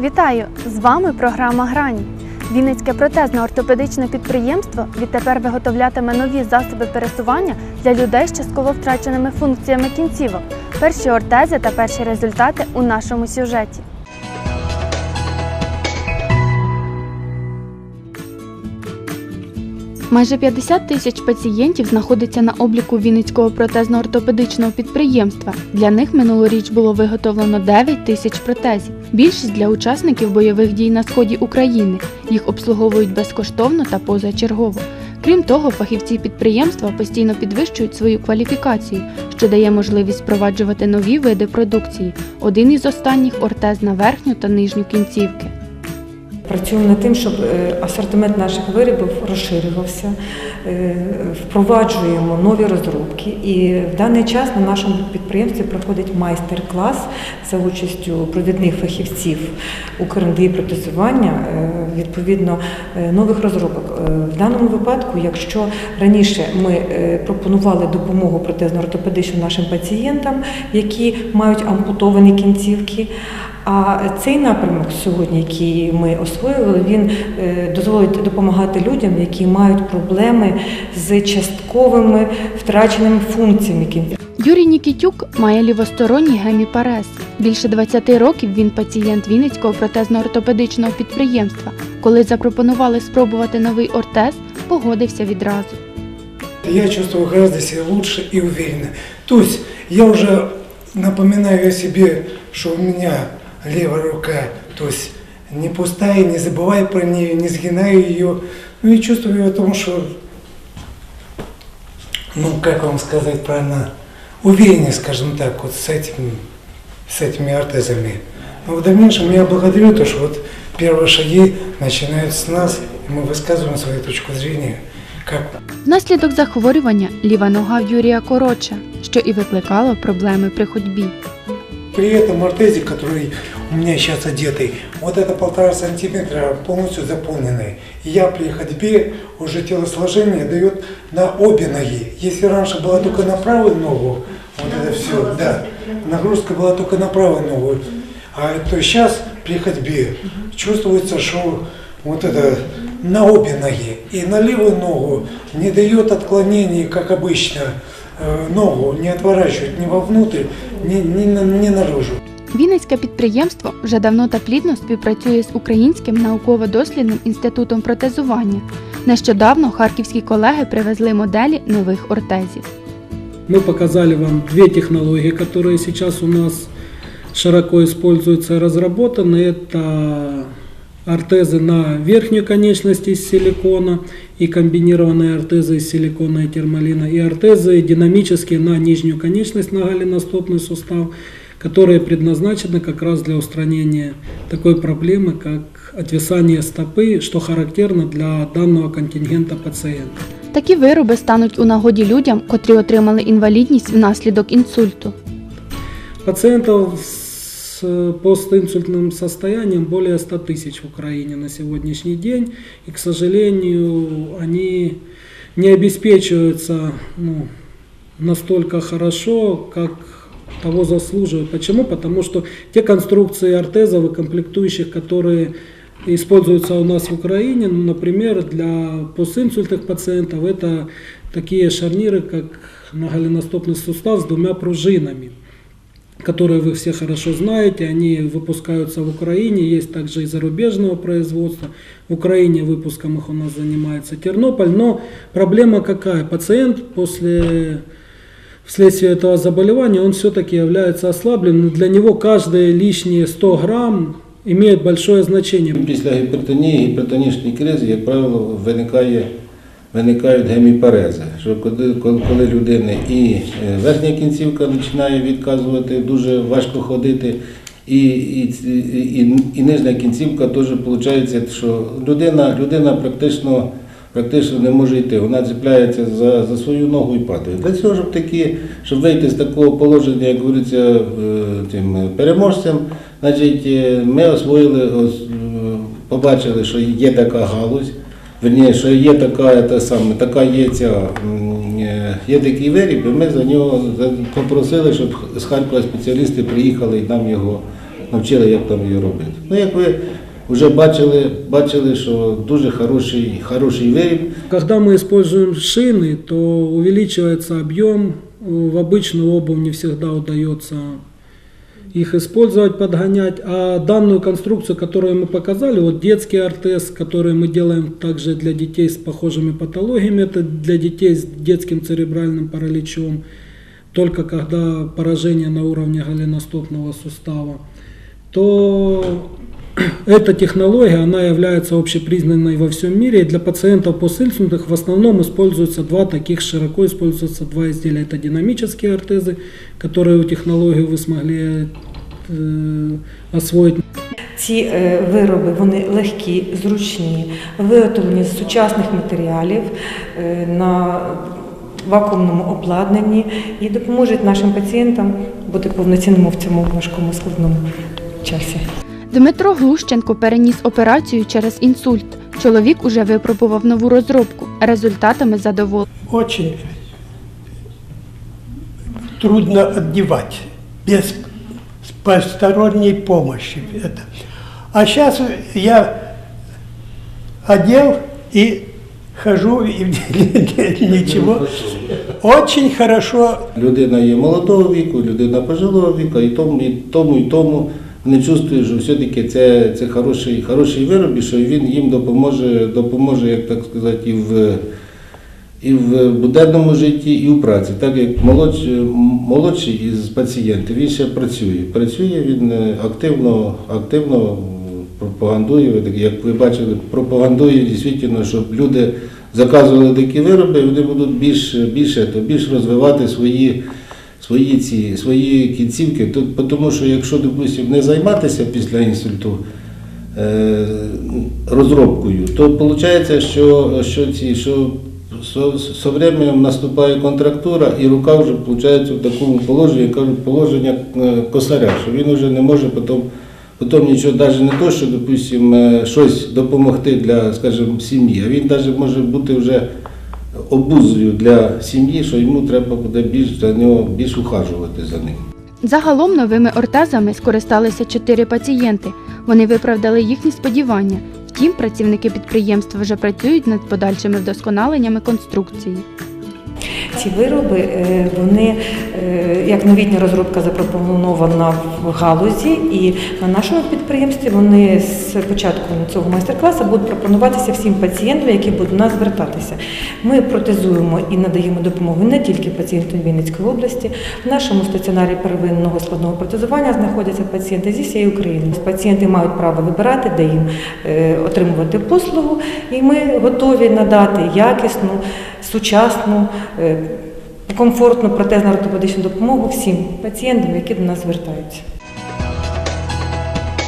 Вітаю! З вами програма Грані. Вінницьке протезно-ортопедичне підприємство відтепер виготовлятиме нові засоби пересування для людей з частково втраченими функціями кінцівок. Перші ортези та перші результати у нашому сюжеті. Майже 50 тисяч пацієнтів знаходиться на обліку Вінницького протезно-ортопедичного підприємства. Для них минулоріч було виготовлено 9 тисяч протезів. Більшість для учасників бойових дій на сході України. Їх обслуговують безкоштовно та позачергово. Крім того, фахівці підприємства постійно підвищують свою кваліфікацію, що дає можливість впроваджувати нові види продукції. Один із останніх ортез на верхню та нижню кінцівки. Працюємо над тим, щоб е, асортимент наших виробів розширювався, е, впроваджуємо нові розробки. І в даний час на нашому підприємстві проходить майстер-клас за участю провідних фахівців УКРНДІ протезування е, відповідно нових розробок. В даному випадку, якщо раніше ми пропонували допомогу протезно-ортопедичну нашим пацієнтам, які мають ампутовані кінцівки. А цей напрямок сьогодні, який ми освоювали, він е, дозволить допомагати людям, які мають проблеми з частковими втраченими функціями. Юрій Нікітюк має лівосторонній геміпарез. Більше 20 років він пацієнт Вінницького протезно-ортопедичного підприємства. Коли запропонували спробувати новий ортез, погодився відразу. Я чувствую гораздо себя лучше и уверенно. То есть я уже напоминаю о себе, что у меня левая рука, то есть не пустая, не забываю про нее, не сгинаю ее. Ну и чувствую о том, что, ну как вам сказать правильно, увереннее, скажем так, вот с, этим, с этими ортезами. Но в дальнейшем я благодарю то, что вот первые шаги начинаются с нас, и мы высказываем свою точку зрения, как Внаслідок захворювання ліва нога в Юрія коротша, що і викликало проблеми при ходьбі. При этом ортезик, который у меня сейчас одетый, вот это полтора сантиметра полностью заполненный. И я при ходьбе уже телосложение дает на обе ноги. Если раньше была только на правую ногу, вот это все, да, нагрузка была только на правую ногу, а то сейчас при ходьбе чувствуется, что вот это на обе ноги. И на левую ногу не дает отклонений, как обычно, э, ногу не отворачивает ни вовнутрь, ни, ни, ни наружу. Вінницьке підприємство вже давно та плідно співпрацює з Українським науково-дослідним інститутом протезування. Нещодавно харківські колеги привезли моделі нових ортезів. Мы показали вам две технологии, которые сейчас у нас широко используются и разработаны. Это ортезы на верхней конечности из силикона и комбинированные ортезы из силикона и термалина, и ортезы динамические на нижнюю конечность, на голеностопный сустав, которые предназначены как раз для устранения такой проблемы, как отвисание стопы, что характерно для данного контингента пациентов. Такі вироби стануть у нагоді людям, котрі отримали інвалідність внаслідок інсульту. Пациентов с э, постинсультным состоянием более 100 тысяч в Украине на сегодняшний день. И, к сожалению, они не обеспечиваются ну, настолько хорошо, как того заслуживают. Почему? Потому что те конструкции ортезов и комплектующих, которые используются у нас в Украине, ну, например, для постинсультных пациентов, это такие шарниры, как на голеностопный сустав с двумя пружинами которые вы все хорошо знаете, они выпускаются в Украине, есть также и зарубежного производства. В Украине выпуском их у нас занимается Тернополь, но проблема какая? Пациент после вследствие этого заболевания, он все-таки является ослабленным. Для него каждые лишние 100 грамм имеют большое значение. Після гіпертонії, гіпертонічної кризи, як правило, виникає, виникають геміпарези. Що коли, коли коли людини і е, верхня кінцівка починає відказувати, дуже важко ходити, і, і, і, і нижня кінцівка теж виходить, що людина, людина практично, практично не може йти. Вона цепляється за, за свою ногу і падає. Для цього, щоб, такі, щоб вийти з такого положення, як говориться, е, тим переможцем, значить, е, ми освоїли, ос- е, побачили, що є така галузь. Верніше, що є така, та саме, така є ця, е, є такий виріб, і ми за нього попросили, щоб з Харкова спеціалісти приїхали і нам його навчили, як там її робити. Ну, як ви вже бачили, бачили, що дуже хороший, хороший виріб. Когда мы используем шины, то увеличивается объем. В обычную обувь не всегда удается их использовать, подгонять. А данную конструкцию, которую мы показали, вот детский ортез, который мы делаем также для детей с похожими патологиями, это для детей с детским церебральным параличом, только когда поражение на уровне голеностопного сустава, то эта технология, она является общепризнанной во всем мире. И для пациентов постинсультных в основном используются два таких, широко используются два изделия. Это динамические ортезы, которые у технологии вы смогли э, освоить. Ці е, вироби вони легкі, зручні, виготовлені з сучасних матеріалів е, на вакуумному обладнанні і допоможуть нашим пацієнтам бути повноцінними в цьому важкому складному часі. Дмитро Глущенко переніс операцію через інсульт. Чоловік уже випробував нову розробку. Результатами задоволений. очень трудно одевать без посторонней помощи. Это. А сейчас я одел и хожу, и ничего. Очень хорошо Людина є молодого віку, людина пожилого віку, і тому, і тому, і тому не чувствує, що все-таки це, це хороший, хороший вироб, і що він їм допоможе, допоможе, як так сказати, і в, і в буденному житті, і в праці. Так як молодший, молодший із пацієнтів, він ще працює. Працює він е, активно, активно пропагандує, як ви бачили, пропагандує дійсно, щоб люди заказували такі вироби, вони будуть більш, більше, то більш розвивати свої, свої, ці, свої кінцівки. Тут, тому що якщо, допустим, не займатися після інсульту е, розробкою, то виходить, що, що, ці, що со, временем наступає контрактура, і рука вже виходить в такому положенні, як положення е, косаря, що він вже не може потім, потім нічого, навіть не то, що, допустим, е, щось допомогти для, скажімо, сім'ї, а він навіть може бути вже обузою для сім'ї, що йому треба буде більш за нього більш ухажувати за ним. Загалом новими ортезами скористалися чотири пацієнти. Вони виправдали їхні сподівання. Втім, працівники підприємства вже працюють над подальшими вдосконаленнями конструкції. Ці вироби е, вони е, як новітня розробка запропонована в галузі, і на нашому підприємстві вони з початку цього майстер-класу будуть пропонуватися всім пацієнтам, які будуть до нас звертатися. Ми протезуємо і надаємо допомогу не тільки пацієнтам Вінницької області. В нашому стаціонарі первинного складного протезування знаходяться пацієнти зі всієї України. Пацієнти мають право вибирати, де їм е, отримувати послугу, і ми готові надати якісну, сучасну, комфортну протезно-ортопедичну допомогу всім пацієнтам, які до нас звертаються.